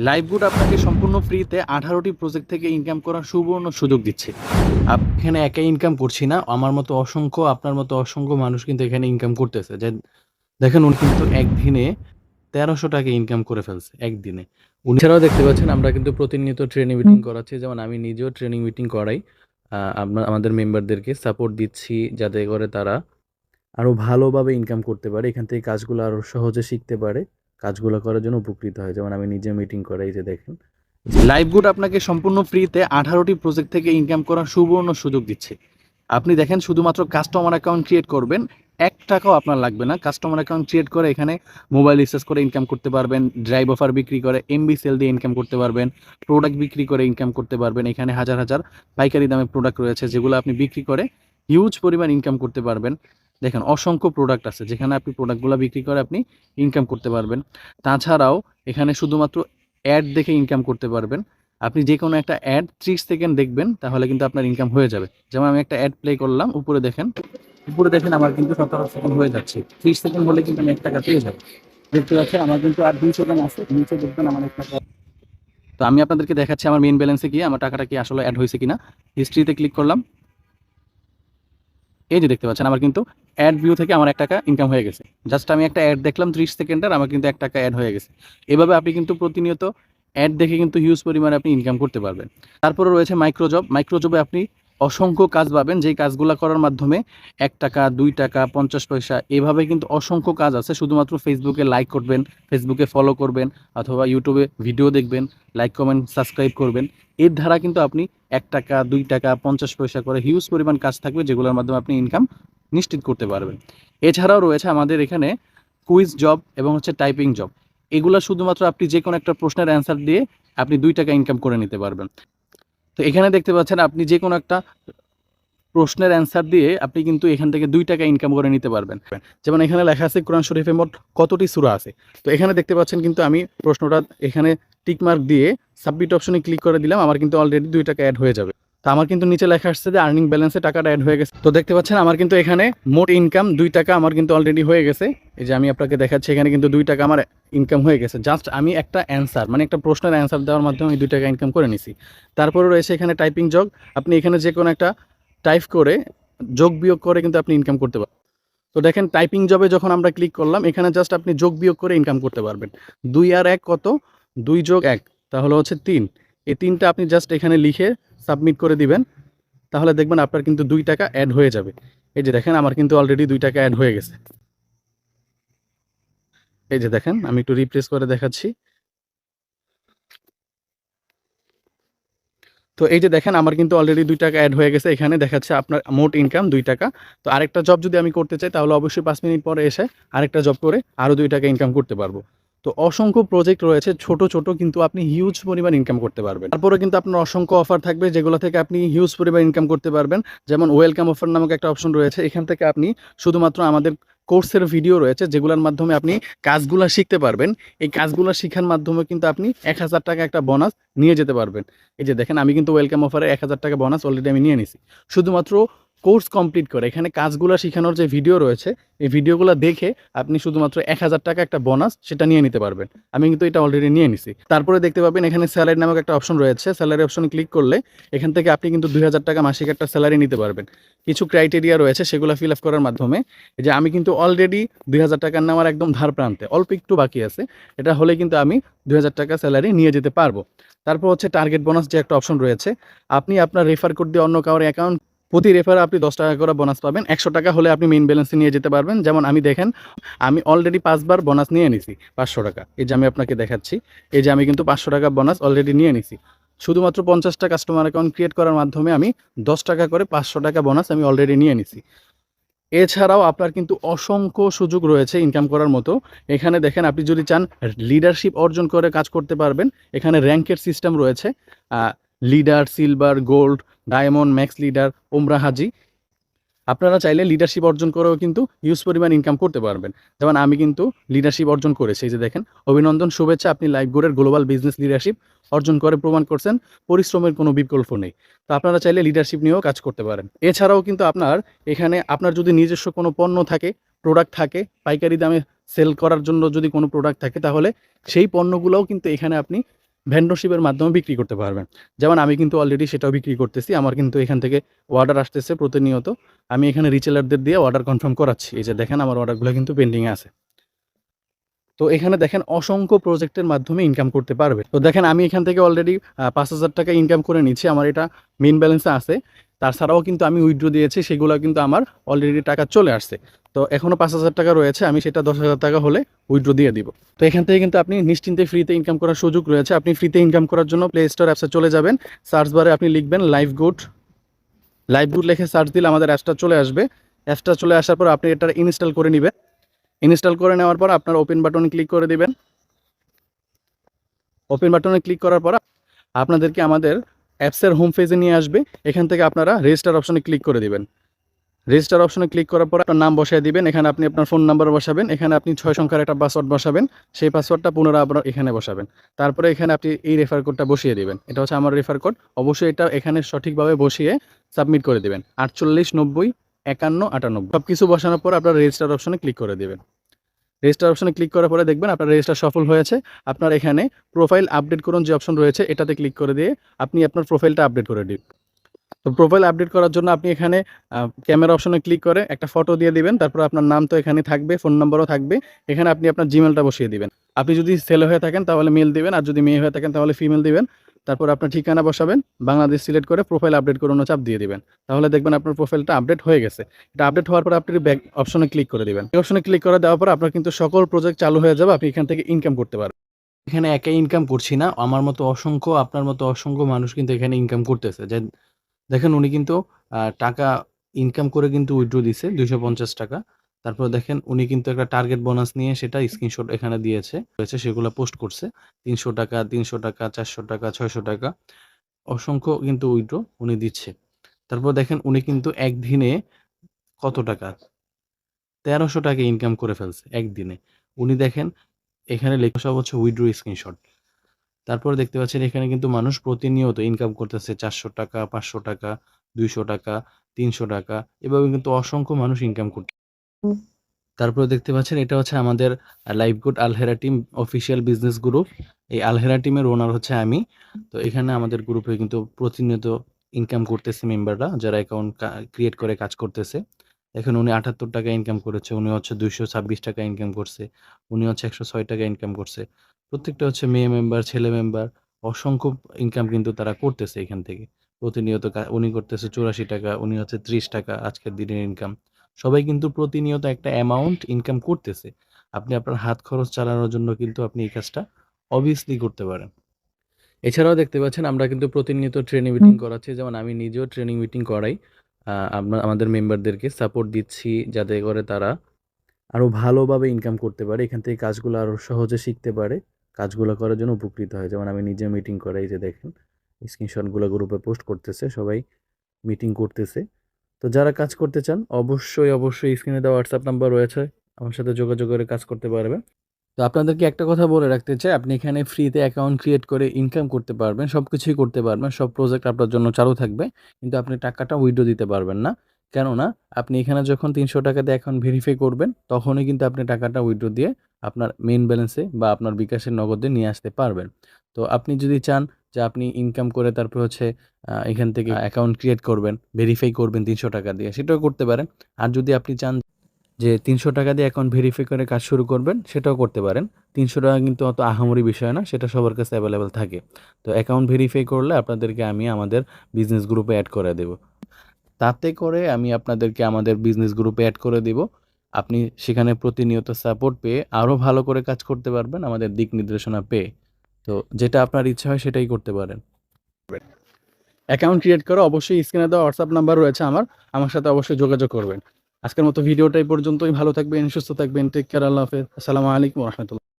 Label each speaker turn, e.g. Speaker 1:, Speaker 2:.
Speaker 1: LiveGood আপনাকে সম্পূর্ণ ফ্রিতে আঠারোটি প্রজেক্ট থেকে ইনকাম করার সুবর্ণ সুযোগ দিচ্ছে। আপনি এখানে একাই ইনকাম করছি না আমার মতো অসংখ্য আপনার মতো অসংখ্য মানুষ কিন্তু এখানে ইনকাম করতেছে। যে দেখেন উনি কিন্তু একদিনে তেরোশো টাকা ইনকাম করে ফেলছে একদিনে। উনি ছাড়াও দেখতে পাচ্ছেন আমরা কিন্তু প্রতিনিয়ত ট্রেনিং মিটিং করাচ্ছি যেমন আমি নিজেও ট্রেনিং মিটিং করাই। আমরা- আমাদের মেম্বারদেরকে সাপোর্ট দিচ্ছি যাতে করে তারা আরও ভালোভাবে ইনকাম করতে পারে এখান থেকে কাজগুলো আরও সহজে শিখতে পারে। কাজগুলো করার জন্য উপকৃত হয়। যেমন আমি নিজে মিটিং করাই যে দেখেন। লাইভগুড আপনাকে সম্পূর্ণ ফ্রিতে আঠারোটি প্রজেক্ট থেকে ইনকাম করার সুবর্ণ সুযোগ দিচ্ছে। আপনি দেখেন শুধুমাত্র কাস্টমার অ্যাকাউন্ট ক্রিয়েট করবেন, এক টাকাও আপনার লাগবে না। কাস্টমার অ্যাকাউন্ট ক্রিয়েট করে এখানে মোবাইল রিচার্জ করে ইনকাম করতে পারবেন ড্রাইভ অফার বিক্রি করে এমবি সেল দিয়ে ইনকাম করতে পারবেন প্রোডাক্ট বিক্রি করে ইনকাম করতে পারবেন। এখানে হাজার হাজার পাইকারি দামে প্রোডাক্ট রয়েছে যেগুলো আপনি বিক্রি করে হিউজ পরিমাণ ইনকাম করতে পারবেন। দেখেন, অসংখ্য প্রোডাক্ট আছে যেখানে আপনি প্রোডাক্টগুলো বিক্রি করে আপনি ইনকাম করতে পারবেন। তাছাড়াও এখানে শুধুমাত্র অ্যাড দেখে ইনকাম করতে পারবেন। আপনি যে কোনো একটা অ্যাড ত্রিশ সেকেন্ড দেখবেন, তাহলে কিন্তু আপনার ইনকাম হয়ে যাবে। যেমন আমি একটা অ্যাড প্লে করলাম, উপরে দেখেন উপরে দেখেন আমার কিন্তু সতেরো সেকেন্ড হয়ে যাচ্ছে। ত্রিশ সেকেন্ড হলে কিন্তু আমি এক টাকা পেয়ে যাব। দেখতে পাচ্ছেন, আমার কিন্তু আর দুই সেকেন্ড আছে নিচে দেখবেন আমার এক টাকা। তো আমি আপনাদেরকে দেখাচ্ছি আমার মেইন ব্যালেন্সে গিয়ে, আমার টাকাটা কি আসলে অ্যাড হয়েছে কিনা। হিস্ট্রিতে ক্লিক করলাম। এই যে দেখতে পাচ্ছেন, আমার কিন্তু অ্যাড ভিউ থেকে আমার এক টাকা ইনকাম হয়ে গেছে। জাস্ট আমি একটা অ্যাড দেখলাম, ত্রিশ সেকেন্ডের আমার কিন্তু এক টাকা অ্যাড হয়ে গেছে। এভাবে আপনি কিন্তু প্রতিনিয়ত অ্যাড দেখে কিন্তু হিউজ পরিমাণে আপনি ইনকাম করতে পারবেন। তারপরে রয়েছে মাইক্রোজব মাইক্রোজবে আপনি অসংখ্য কাজ পাবেন, যেই কাজগুলো করার মাধ্যমে এক টাকা, দুই টাকা, পঞ্চাশ পয়সা, এভাবে কিন্তু অসংখ্য কাজ আছে। শুধুমাত্র ফেসবুকে লাইক করবেন ফেসবুকে ফলো করবেন, অথবা ইউটিউবে ভিডিও দেখবেন লাইক কমেন্ট সাবস্ক্রাইব করবেন। এর দ্বারা কিন্তু আপনি এক টাকা, দুই টাকা, পঞ্চাশ পয়সা করে হিউজ পরিমাণ কাজ থাকবে, যেগুলোর মাধ্যমে আপনি ইনকাম নিশ্চিত করতে পারবেন। এছাড়াও রয়েছে আমাদের এখানে কুইজ জব এবং হচ্ছে টাইপিং জব এগুলো শুধুমাত্র আপনি যে কোনো একটা প্রশ্নের অ্যান্সার দিয়ে আপনি দুই টাকা ইনকাম করে নিতে পারবেন। তো এখানে দেখতে পাচ্ছেন আপনি যে কোনো একটা প্রশ্নের অ্যান্সার দিয়ে আপনি কিন্তু এখান থেকে দুই টাকা ইনকাম করে নিতে পারবেন। যেমন এখানে লেখা আছে, কোরআন শরীফে মোট কতটি সুরা আছে? তো এখানে দেখতে পাচ্ছেন কিন্তু আমি প্রশ্নটা এখানে টিকমার্ক দিয়ে সাবমিট অপশনে ক্লিক করে দিলাম, আমার কিন্তু অলরেডি দুই টাকা অ্যাড হয়ে যাবে। তো আমার কিন্তু নিচে লেখা আসছে যে আর্নিং ব্যালেন্সে টাকাটা অ্যাড হয়ে গেছে। তো দেখতে পাচ্ছেন, আমার কিন্তু এখানে মোট ইনকাম দুই টাকা আমার কিন্তু অলরেডি হয়ে গেছে। এই যে আমি আপনাকে দেখাচ্ছি, এখানে কিন্তু দুই টাকা আমার ইনকাম হয়ে গেছে। জাস্ট আমি একটা অ্যান্সার মানে একটা প্রশ্নের অ্যান্সার দেওয়ার মাধ্যমে আমি দুই টাকা ইনকাম করে নিছি। তারপরে রয়েছে এখানে টাইপিং জগ আপনি এখানে যে কোনো একটা টাইপ করে, যোগ বিয়োগ করে কিন্তু আপনি ইনকাম করতে পারবেন তো দেখেন টাইপিং জবে যখন আমরা ক্লিক করলাম, এখানে জাস্ট আপনি যোগ বিয়োগ করে ইনকাম করতে পারবেন। দুই আর এক কত? দুই যোগ এক, তাহলে হচ্ছে তিন। এই তিনটা আপনি জাস্ট এখানে লিখে সাবমিট করে দিবেন, তাহলে দেখবেন আপনার কিন্তু দুই টাকা অ্যাড হয়ে যাবে। এই যে দেখেন, আমার কিন্তু অলরেডি দুই টাকা অ্যাড হয়ে গেছে। এই যে দেখেন, আমি একটু রিপ্লেস করে দেখাচ্ছি। তো এই যে দেখেন, আমার কিন্তু অলরেডি দুই টাকা অ্যাড হয়ে গেছে। এখানে দেখাচ্ছে আপনার মোট ইনকাম দুই টাকা। তো আরেকটা জব যদি আমি করতে চাই, তাহলে অবশ্যই পাঁচ মিনিট পরে এসে আরেকটা জব করে আরও দুই টাকা ইনকাম করতে পারব। তো অসংখ্য প্রজেক্ট রয়েছে, ছোট ছোট, কিন্তু আপনি হিউজ পরিমাণ ইনকাম করতে পারবেন। তারপরে কিন্তু আপনার অসংখ্য অফার থাকবে, যেগুলো থেকে আপনি হিউজ পরিমাণ ইনকাম করতে পারবেন। যেমন ওয়েলকাম অফার নামক একটা অপশন রয়েছে, এখান থেকে আপনি শুধুমাত্র আমাদের কোর্সের ভিডিও রয়েছে, যেগুলোর মাধ্যমে আপনি কাজগুলো শিখতে পারবেন। এই কাজগুলো শেখার মাধ্যমে কিন্তু আপনি এক হাজার টাকা একটা বোনাস নিয়ে যেতে পারবেন। এই যে দেখেন, আমি কিন্তু ওয়েলকাম অফারে এক হাজার টাকা বোনাস অলরেডি আমি নিয়ে নিছি। শুধুমাত্র কোর্স কমপ্লিট করে, এখানে কাজগুলো শেখানোর যে ভিডিও রয়েছে, এই ভিডিওগুলো দেখে আপনি শুধুমাত্র এক হাজার টাকা একটা বোনাস সেটা নিয়ে নিতে পারবেন। আমি কিন্তু এটা অলরেডি নিয়ে নিছি। তারপরে দেখতে পাবেন এখানে স্যালারি নামক একটা অপশন রয়েছে। স্যালারি অপশনে ক্লিক করলে এখান থেকে আপনি কিন্তু দুই হাজার টাকা মাসিক একটা স্যালারি নিতে পারবেন। কিছু ক্রাইটেরিয়া রয়েছে সেগুলো ফিল আপ করার মাধ্যমে যে আমি কিন্তু অলরেডি দুই হাজার টাকার নেওয়ার একদম ধার প্রান্তে, অল্প একটু বাকি আছে, এটা হলে কিন্তু আমি দুই হাজার টাকা স্যালারি নিয়ে যেতে পারব। তারপর হচ্ছে টার্গেট বোনাস যে একটা অপশন রয়েছে, আপনি আপনার রেফার কোড দিয়ে অন্য কারোর অ্যাকাউন্ট প্রতি রেফারে আপনি দশ টাকা করে বোনাস পাবেন। একশো টাকা হলে আপনি মেইন ব্যালেন্সে নিয়ে যেতে পারবেন। যেমন আমি দেখেন, আমি অলরেডি পাঁচবার বোনাস নিয়ে নিছি পাঁচশো টাকা। এই যে আমি আপনাকে দেখাচ্ছি, এই যে আমি কিন্তু পাঁচশো টাকা বোনাস অলরেডি নিয়ে নিছি শুধুমাত্র পঞ্চাশটা কাস্টমার অ্যাকাউন্ট ক্রিয়েট করার মাধ্যমে আমি দশ টাকা করে পাঁচশো টাকা বোনাস আমি অলরেডি নিয়ে নিছি এছাড়াও আপনার কিন্তু অসংখ্য সুযোগ রয়েছে ইনকাম করার মতো। এখানে দেখেন, আপনি যদি চান লিডারশিপ অর্জন করে কাজ করতে পারবেন, এখানে র্যাঙ্কের সিস্টেম রয়েছে। Leader, silver, gold, diamond, max leader ওমরা হাজি। আপনারা চাইলে লিডারশিপ অর্জন করেও কিন্তু হিউজ পরিমাণ ইনকাম করতে পারবেন। যেমন আমি কিন্তু লিডারশিপ অর্জন করেছি, এই যে দেখেন। অভিনন্দন, শুভেচ্ছা, আপনি লাইফ গোড়ের গ্লোবাল বিজনেস লিডারশিপ অর্জন করে প্রমাণ করছেন, পরিশ্রমের কোনো বিকল্প নেই। তো আপনারা চাইলে লিডারশিপ নিয়েও কাজ করতে পারেন। এছাড়াও কিন্তু আপনার এখানে আপনার যদি নিজস্ব কোনো পণ্য থাকে প্রোডাক্ট থাকে, পাইকারি দামে সেল করার জন্য যদি কোনো প্রোডাক্ট থাকে, তাহলে সেই পণ্যগুলোও কিন্তু এখানে আপনি ভেন্ডরশিপের মাধ্যমে বিক্রি করতে পারবেন। যেমন আমি কিন্তু অলরেডি সেটাও বিক্রি করতেছি, আমার কিন্তু এখান থেকে অর্ডার আসতেছে প্রতিনিয়ত। আমি এখানে রিচেলারদের দিয়ে অর্ডার কনফার্ম করাচ্ছি। এই যে দেখেন আমার অর্ডারগুলো কিন্তু পেন্ডিংয়ে আছে। তো এখানে দেখেন অসংখ্য প্রজেক্টের মাধ্যমে ইনকাম করতে পারবে। তো দেখেন আমি এখান থেকে অলরেডি পাঁচ হাজার টাকা ইনকাম করে নিচ্ছি। আমার এটা মেন ব্যালেন্সে আছে। তাছাড়াও কিন্তু আমি উইথড্র দিয়েছি, সেগুলো কিন্তু আমার অলরেডি টাকা চলে আসছে। তো এখনও পাঁচ হাজার টাকা রয়েছে, আমি সেটা দশ হাজার টাকা হলে উইথড্র দিয়ে দিব। তো এখান থেকে কিন্তু আপনি নিশ্চিন্তে ফ্রিতে ইনকাম করার সুযোগ রয়েছে। আপনি ফ্রিতে ইনকাম করার জন্য প্লে স্টোর অ্যাপসে চলে যাবেন সার্চ বারে আপনি লিখবেন লাইভ গুড লাইভ গুড লিখে সার্চ দিলে আমাদের অ্যাপসটা চলে আসবে। অ্যাপসটা চলে আসার পর আপনি এটা ইনস্টল করে নেবেন। ইনস্টল করে নেওয়ার পর আপনার ওপেন বাটনে ক্লিক করে দেবেন। ওপেন বাটনে ক্লিক করার পর আপনাদেরকে আমাদের অ্যাপসের হোম পেজে নিয়ে আসবে, এখান থেকে আপনারা রেজিস্টার অপশনে ক্লিক করে দেবেন। রেজিস্টার অপশনে ক্লিক করার পর আপনার নাম বসায় দিবেন, এখানে আপনি আপনার ফোন নাম্বার বসাবেন, এখানে আপনি ছয় সংখ্যার একটা পাসওয়ার্ড বসাবেন, সেই পাসওয়ার্ডটা পুনরায় আপনার এখানে বসাবেন। তারপরে এখানে আপনি এই রেফার কোডটা বসিয়ে দিবেন, এটা হচ্ছে আমার রেফার কোড অবশ্যই এটা এখানে সঠিকভাবে বসিয়ে সাবমিট করে দিবেন। আটচল্লিশ, নব্বই, একান্ন, আটানব্বই সব কিছু বসানোর পর আপনার রেজিস্টার অপশনে ক্লিক করে দেবেন। রেজিস্টার অপশনে ক্লিক করার পরে দেখবেন আপনার রেজিস্টার সফল হয়েছে। আপনার এখানে প্রোফাইল আপডেট করুন যে অপশন রয়েছে, এটাতে ক্লিক করে দিয়ে আপনি আপনার প্রোফাইলটা আপডেট করে দিন। তো প্রোফাইল আপডেট করার জন্য আপনি এখানে ক্যামেরা অপশনে ক্লিক করে একটা ফটো দিয়ে দিবেন, তারপর আপনার নাম তো এখানে থাকবে ফোন নম্বরও থাকবে। এখানে আপনি আপনার জিমেলটা বসিয়ে দিবেন। আপনি যদি ছেলে হয়ে থাকেন তাহলে মেল দিবেন, আর যদি মেয়ে হয়ে থাকেন তাহলে ফিমেল দিবেন। তারপর আপনার ঠিকানা বসাবেন, বাংলাদেশ সিলেক্ট করে প্রোফাইল আপডেট করুন চাপ দিয়ে দিবেন। তাহলে দেখবেন আপনার প্রোফাইলটা আপডেট হয়ে গেছে। এটা আপডেট হওয়ার পর আপনি ব্যাক অপশনে ক্লিক করে দিবেন। এই অপশনে ক্লিক করে দেওয়ার পর আপনার কিন্তু সকল প্রজেক্ট চালু হয়ে যাবে, আপনি এখান থেকে ইনকাম করতে পারবেন। এখানে একাই ইনকাম করছি না, আমার মতো অসংখ্য, আপনার মতো অসংখ্য মানুষ কিন্তু এখানে ইনকাম করতেছে। যে দেখেন উনি কিন্তু টাকা ইনকাম করে কিন্তু উইথড্র দিছে, দুইশো পঞ্চাশ টাকা। তারপর দেখেন উনি কিন্তু একটা টার্গেট বোনাস নিয়ে সেটা স্ক্রিনশট এখানে দিয়েছে। রয়েছে, সেগুলো পোস্ট করছে। তিনশো টাকা তিনশো টাকা, চারশো টাকা, ছয়শো টাকা। অসংখ্য কিন্তু উইথড্র উনি দিচ্ছে। তারপর দেখেন উনি কিন্তু একদিনে কত টাকা? তেরোশো টাকা ইনকাম করে ফেলছে একদিনে। উনি দেখেন এখানে লেখা সব হচ্ছে উইথড্র স্ক্রিনশট তারপর দেখতে পাচ্ছেন এখানে কিন্তু মানুষ প্রতিনিয়ত ইনকাম করতেছে চারশো টাকা, পাঁচশো টাকা, দুইশো টাকা, তিনশো টাকা। এভাবে কিন্তু অসংখ্য মানুষ ইনকাম করছে তারপরে দেখতে পাচ্ছেন, এটা হচ্ছে আমাদের live good Alhera team official business group. এই আলহেরা টিমের ওনার হচ্ছে আমি। তো এখানে আমাদের গ্রুপে কিন্তু প্রতিনিয়ত ইনকাম করতেছে মেম্বাররা যারা অ্যাকাউন্ট ক্রিয়েট করে, কাজ করতেছে। এখন উনি আটাত্তর টাকা ইনকাম করেছে, উনি হচ্ছে দুইশো ছাব্বিশ টাকা ইনকাম করছে, উনি হচ্ছে একশো ছয় টাকা ইনকাম করছে। প্রত্যেকটা হচ্ছে মেয়ে মেম্বার ছেলে মেম্বার অসংখ্য ইনকাম কিন্তু তারা করতেছে এখান থেকে। প্রতিনিয়ত উনি করতেছে চুরাশি টাকা, উনি হচ্ছে ত্রিশ টাকা আজকের দিনের ইনকাম সবাই কিন্তু প্রতিনিয়ত একটা অ্যামাউন্ট ইনকাম করতেছে। আপনি আপনার হাত খরচ চালানোর জন্য কিন্তু আপনি এই কাজটা অবভিয়াসলি করতে পারেন। এছাড়াও দেখতে পাচ্ছেন আমরা কিন্তু প্রতিনিয়ত ট্রেনিং মিটিং করাচ্ছি। যেমন আমি নিজেও ট্রেনিং মিটিং করাই। আমরা আমাদের মেম্বারদেরকে সাপোর্ট দিচ্ছি যাতে করে তারা আরও ভালোভাবে ইনকাম করতে পারে। এখান থেকে কাজগুলো আরও সহজে শিখতে পারে। কাজগুলো করার জন্য উপকৃত হয়। যেমন আমি নিজে মিটিং করাই যে দেখেন স্ক্রিনশটগুলো গ্রুপে পোস্ট করতেছে। সবাই মিটিং করতেছে। তো যারা কাজ করতে চান, অবশ্যই অবশ্যই স্ক্রিনে দেওয়া হোয়াটসঅ্যাপ নাম্বার রয়েছে। আমার সাথে যোগাযোগ করে কাজ করতে পারবে। তো আপনাদেরকে একটা কথা বলে রাখতে চাই, আপনি এখানে ফ্রিতে অ্যাকাউন্ট ক্রিয়েট করে ইনকাম করতে পারবেন সব কিছুই করতে পারবেন, সব প্রজেক্ট আপনার জন্য চালু থাকবে, কিন্তু আপনি টাকাটা উইড্রো দিতে পারবেন না। কেননা আপনি এখানে যখন তিনশো টাকা দিয়ে অ্যাকাউন্ট ভেরিফাই করবেন, তখনই কিন্তু আপনি টাকাটা উইড্রো দিয়ে আপনার মেন ব্যালেন্সে বা আপনার বিকাশের নগদে নিয়ে আসতে পারবেন। তো আপনি যদি চান যে আপনি ইনকাম করে তারপর হচ্ছে এখান থেকে অ্যাকাউন্ট ক্রিয়েট করবেন ভেরিফাই করবেন তিনশো টাকা দিয়ে, সেটাও করতে পারেন। আর যদি আপনি চান যে তিনশো টাকা দিয়ে অ্যাকাউন্ট ভেরিফাই করে কাজ শুরু করবেন, সেটাও করতে পারেন। তিনশো টাকা কিন্তু অত আহামরি বিষয় না, সেটা সবার কাছে অ্যাভেলেবেল থাকে। তো অ্যাকাউন্ট ভেরিফাই করলে আপনাদেরকে আমি আমাদের বিজনেস গ্রুপে অ্যাড করে দেব। তাতে করে আমি আপনাদেরকে আমাদের বিজনেস গ্রুপে অ্যাড করে দেব। আপনি সেখানে প্রতিনিয়ত সাপোর্ট পেয়ে আরও ভালো করে কাজ করতে পারবেন, আমাদের দিক নির্দেশনা পেয়ে। তো যেটা আপনার ইচ্ছা হয় সেটাই করতে পারেন। অ্যাকাউন্ট ক্রিয়েট করে, অবশ্যই স্ক্রিনে দেওয়া হোয়াটসঅ্যাপ নাম্বার রয়েছে আমার আমার সাথে অবশ্যই যোগাযোগ করবেন। আজকের মতো ভিডিওটাই পর্যন্তই, ভালো থাকবেন, সুস্থ থাকবেন টেক কেয়ার আল্লাহ হাফেজ, আসসালামু আলাইকুম রহমতুল্লাহ।